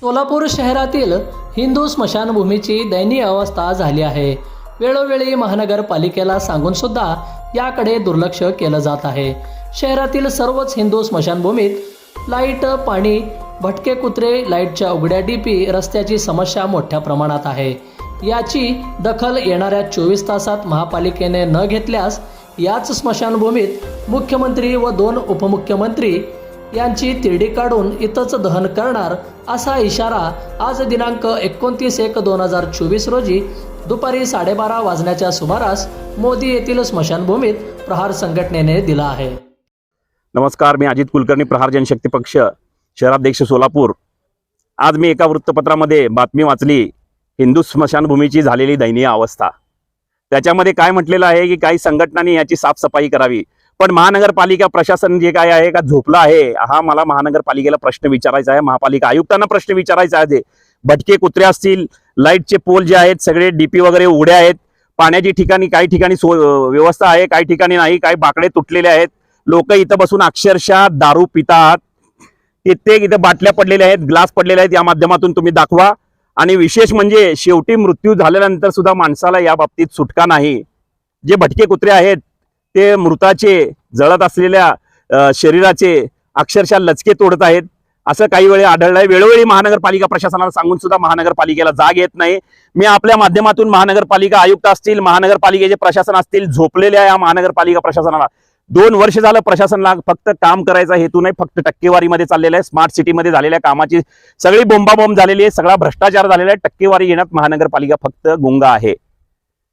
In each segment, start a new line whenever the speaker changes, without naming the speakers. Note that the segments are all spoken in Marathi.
सोलापूर शहरातील हिंदू स्मशानभूमीची दयनीय अवस्था झाली आहे. वेळोवेळी महानगरपालिकेला सांगून सुद्धा याकडे दुर्लक्ष केलं जात आहे. शहरातील सर्वच हिंदू स्मशानभूमीत लाइट पाणी भटके कुत्रे लाईटच्या उघड्या डीपी रस्त्याची समस्या मोठ्या प्रमाणात आहे. याची दखल येणाऱ्या चोवीस तासात महापालिकेने न घेतल्यास याच स्मशानभूमीत मुख्यमंत्री व दोन उपमुख्यमंत्री यांची तिरडी काढून इथंच दहन करणार असा इशारा आज दिनांक एकोणतीस एक दोन हजार चोवीस रोजी दुपारी साडेबारा वाजण्याच्या सुमारास मोदी येथील स्मशानभूमीत प्रहार संघटनेने दिला आहे.
नमस्कार मी अजित कुलकर्णी प्रहार जनशक्ती पक्ष शहराध्यक्ष सोलापूर. आज मी एका वृत्तपत्रामध्ये बातमी वाचली हिंदू स्मशानभूमीची झालेली दयनीय अवस्था. त्याच्यामध्ये काय म्हटलेलं आहे की काही संघटनांनी याची साफसफाई करावी पण महानगरपालिका प्रशासन जे काय आहे का झोपलं आहे हा मला महानगरपालिकेला प्रश्न विचारायचा आहे. महापालिका आयुक्तांना प्रश्न विचारायचा आहे भटके कुत्रे असतील लाईटचे पोल जे आहेत सगळे डीपी वगैरे उघडे आहेत. पाण्याची ठिकाणी काही ठिकाणी सो व्यवस्था आहे काही ठिकाणी नाही काही बाकडे तुटलेले आहेत. लोक इथं बसून अक्षरशः दारू पितात. कित्येक इथं बाटल्या पडलेल्या आहेत ग्लास पडलेले आहेत या माध्यमातून तुम्ही दाखवा. आणि विशेष म्हणजे शेवटी मृत्यू झाल्यानंतर सुद्धा माणसाला या बाबतीत सुटका नाही. जे भटके कुत्रे आहेत ते मृताचे जळत असलेल्या शरीराचे अक्षरशः लचके तोडत आहेत. असं काही वेळी आढळलंय. वेळोवेळी महानगरपालिका प्रशासनाला सांगून सुद्धा महानगरपालिकेला जाग येत नाही. मी आपल्या माध्यमातून महानगरपालिका आयुक्त असतील महानगरपालिकेचे प्रशासन असतील झोपलेल्या या महानगरपालिका प्रशासनाला. दोन वर्ष झालं प्रशासनाला फक्त काम करायचा हेतू नाही. फक्त टक्केवारीमध्ये चाललेलं आहे. स्मार्ट सिटीमध्ये झालेल्या कामाची सगळी बोंबाबोंब झालेली आहे. सगळा भ्रष्टाचार झालेला आहे. टक्केवारी घेण्यात महानगरपालिका फक्त गुंगा आहे.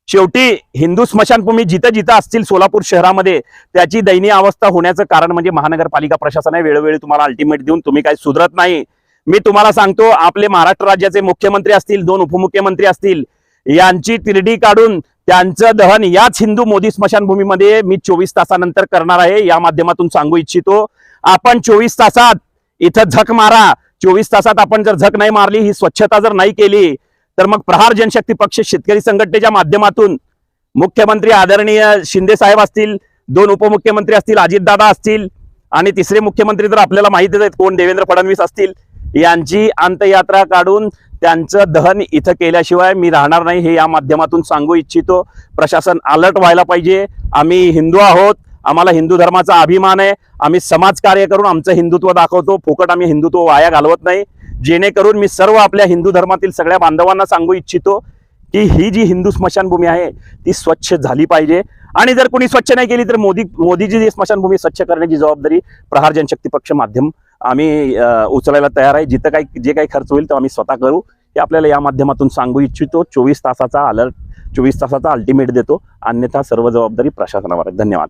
शेवटी हिंदू स्मशानभूमी जिथं जिथं असतील सोलापूर शहरामध्ये त्याची दयनीय अवस्था होण्याचं कारण म्हणजे महानगरपालिका प्रशासन आहे वेळोवेळी तुम्हाला अल्टिमेट देऊन तुम्ही काही सुधरत नाही. मी तुम्हाला सांगतो आपले महाराष्ट्र राज्याचे मुख्यमंत्री असतील दोन उपमुख्यमंत्री असतील यांची तिरडी काढून त्यांचं दहन याच हिंदू मोदी स्मशानभूमीमध्ये मी चोवीस तासानंतर करणार आहे. या माध्यमातून सांगू इच्छितो आपण चोवीस तासात इथं झक मारा. चोवीस तासात आपण जर झक नाही मारली ही स्वच्छता जर नाही केली तर मग प्रहार जनशक्ती पक्ष शेतकरी संघटनेच्या माध्यमातून मुख्यमंत्री आदरणीय शिंदे साहेब असतील दोन उपमुख्यमंत्री असतील अजितदादा असतील आणि तिसरे मुख्यमंत्री तर आपल्याला माहितीच आहेत कोण देवेंद्र फडणवीस असतील. यांची अंतयात्रा काढून त्यांचं दहन इथं केल्याशिवाय मी राहणार नाही हे या माध्यमातून सांगू इच्छितो. प्रशासन अलर्ट व्हायला पाहिजे. आम्ही हिंदू आहोत. आम्हाला हिंदू धर्माचा अभिमान आहे. आम्ही समाजकार्य करून आमचं हिंदुत्व दाखवतो. फुकट आम्ही हिंदुत्व वाया घालवत नाही. जेणेकरून मी सर्व आपल्या हिंदू धर्मातील सगळ्या बांधवांना सांगू इच्छितो की ही जी हिंदू स्मशानभूमी आहे ती स्वच्छ झाली पाहिजे. आणि जर कोणी स्वच्छ नाही केली तर मोदी मोदीजी जी स्मशानभूमी स्वच्छ करण्याची जबाबदारी प्रहार जनशक्ती पक्ष माध्यम आम्ही उचलायला तयार आहे. जिथं काही जे काही खर्च होईल तो आम्ही स्वतः करू. हे आपल्याला या माध्यमातून सांगू इच्छितो. चोवीस तासाचा अलर्ट चोवीस तासाचा अल्टिमेट देतो. अन्यथा सर्व जबाबदारी प्रशासनावर धन्यवाद.